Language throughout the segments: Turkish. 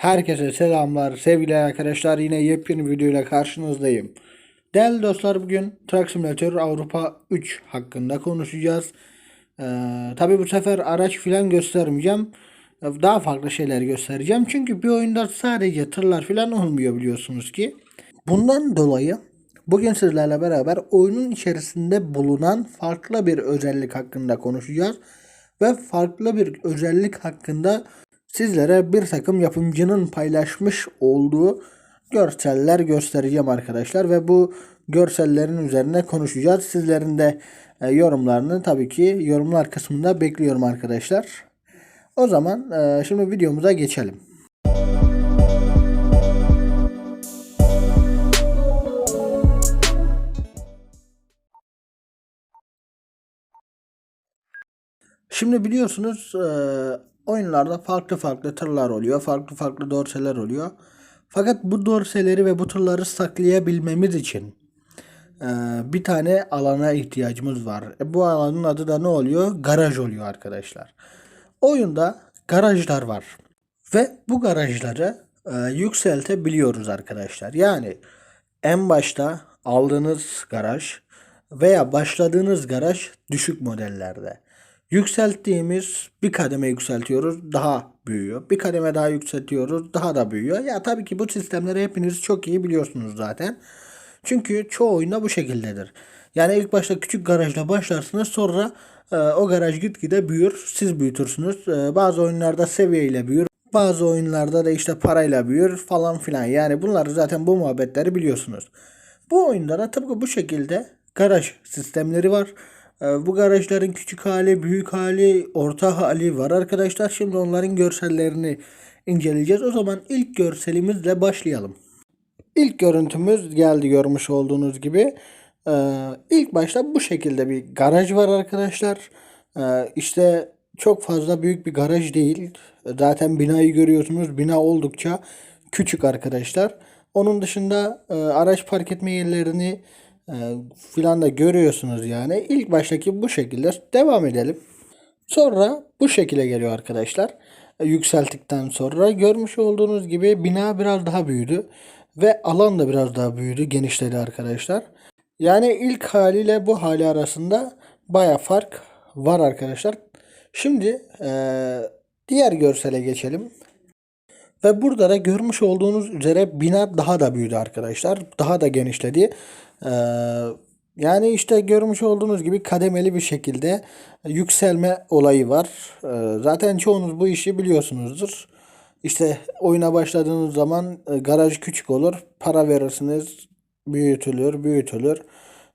Herkese selamlar sevgili arkadaşlar yine yepyeni bir videoyla karşınızdayım. Değerli dostlar bugün Truck Simulator Avrupa 3 hakkında konuşacağız. Ee, Tabi bu sefer araç filan göstermeyeceğim. Daha farklı şeyler göstereceğim. Çünkü bir oyunda sadece tırlar filan olmuyor biliyorsunuz ki. Bundan dolayı bugün sizlerle beraber oyunun içerisinde bulunan farklı bir özellik hakkında konuşacağız. Ve farklı bir özellik hakkında sizlere bir takım yapımcının paylaşmış olduğu görseller göstereceğim arkadaşlar ve bu görsellerin üzerine konuşacağız. Sizlerin de e, yorumlarını tabii ki yorumlar kısmında bekliyorum arkadaşlar. O zaman e, şimdi videomuza geçelim. Şimdi biliyorsunuz e, oyunlarda farklı farklı tırlar oluyor. Farklı farklı dorseler oluyor. Fakat bu dorseleri ve bu tırları saklayabilmemiz için e, bir tane alana ihtiyacımız var. E, bu alanın adı da ne oluyor? Garaj oluyor arkadaşlar. Oyunda garajlar var. Ve bu garajları e, yükseltebiliyoruz arkadaşlar. Yani en başta aldığınız garaj veya başladığınız garaj düşük modellerde. Yükselttiğimiz bir kademe yükseltiyoruz daha büyüyor. Bir kademe daha yükseltiyoruz daha da büyüyor. Ya tabii ki bu sistemleri hepiniz çok iyi biliyorsunuz zaten. Çünkü çoğu oyunda bu şekildedir. Yani ilk başta küçük garajla başlarsınız sonra e, o garaj gitgide büyür. Siz büyütürsünüz. E, bazı oyunlarda seviyeyle büyür. Bazı oyunlarda da işte parayla büyür falan filan. Yani bunları zaten bu muhabbetleri biliyorsunuz. Bu oyunda da tıpkı bu şekilde garaj sistemleri var. Ee, Bu garajların küçük hali, büyük hali, orta hali var arkadaşlar. Şimdi onların görsellerini inceleyeceğiz. O zaman ilk görselimizle başlayalım. İlk görüntümüz geldi görmüş olduğunuz gibi. Ee, ilk başta bu şekilde bir garaj var arkadaşlar. Ee, işte çok fazla büyük bir garaj değil. Zaten binayı görüyorsunuz. Bina oldukça küçük arkadaşlar. Onun dışında e, araç park etme yerlerini filan da görüyorsunuz yani. İlk baştaki bu şekilde devam edelim. Sonra bu şekilde geliyor arkadaşlar. E, Yükselttikten sonra görmüş olduğunuz gibi bina biraz daha büyüdü. Ve alan da biraz daha büyüdü, genişledi arkadaşlar. Yani ilk haliyle bu hali arasında baya fark var arkadaşlar. Şimdi e, diğer görsele geçelim. Ve burada da görmüş olduğunuz üzere bina daha da büyüdü arkadaşlar. Daha da genişledi. Ee, yani işte görmüş olduğunuz gibi kademeli bir şekilde yükselme olayı var. Ee, zaten çoğunuz bu işi biliyorsunuzdur. İşte oyuna başladığınız zaman e, garaj küçük olur. Para verirsiniz. Büyütülür, büyütülür.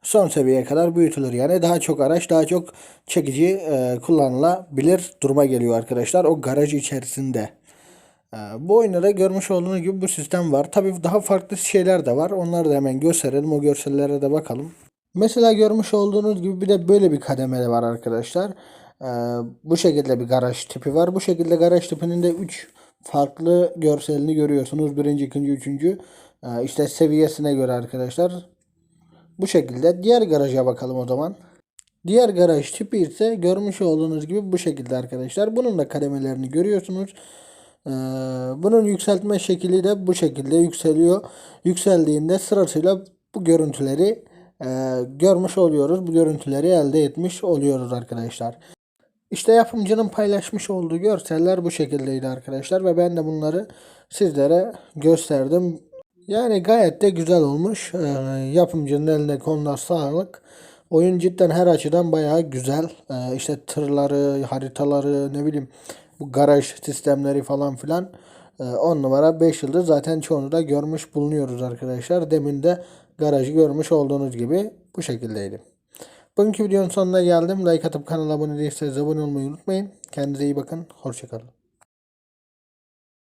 Son seviyeye kadar büyütülür. Yani daha çok araç, daha çok çekici e, kullanılabilir duruma geliyor arkadaşlar. O garaj içerisinde. Ee, Bu oyunda da görmüş olduğunuz gibi bu sistem var. Tabii daha farklı şeyler de var. Onları da hemen gösterelim. O görsellere de bakalım. Mesela görmüş olduğunuz gibi bir de böyle bir kademeli var arkadaşlar. Ee, bu şekilde bir garaj tipi var. Bu şekilde garaj tipinin de 3 farklı görselini görüyorsunuz. Birinci, ikinci, üçüncü. Ee, işte seviyesine göre arkadaşlar. Bu şekilde. Diğer garaja bakalım o zaman. Diğer garaj tipi ise görmüş olduğunuz gibi bu şekilde arkadaşlar. Bunun da kademelerini görüyorsunuz. Ee, bunun yükseltme şekli de bu şekilde yükseliyor. Yükseldiğinde sırasıyla bu görüntüleri e, görmüş oluyoruz. Bu görüntüleri elde etmiş oluyoruz arkadaşlar. İşte yapımcının paylaşmış olduğu görseller bu şekildeydi arkadaşlar ve ben de bunları sizlere gösterdim. Yani gayet de güzel olmuş. Ee, yapımcının eline konuda sağlık. Oyun cidden her açıdan bayağı güzel. Ee, işte tırları, haritaları, ne bileyim bu garaj sistemleri falan filan 10 numara 5 yıldız zaten çoğunu da görmüş bulunuyoruz arkadaşlar. Demin de garajı görmüş olduğunuz gibi bu şekildeydi. Bugünkü videonun sonuna geldim. Like atıp kanala abone değilseniz abone olmayı unutmayın. Kendinize iyi bakın. Hoşçakalın.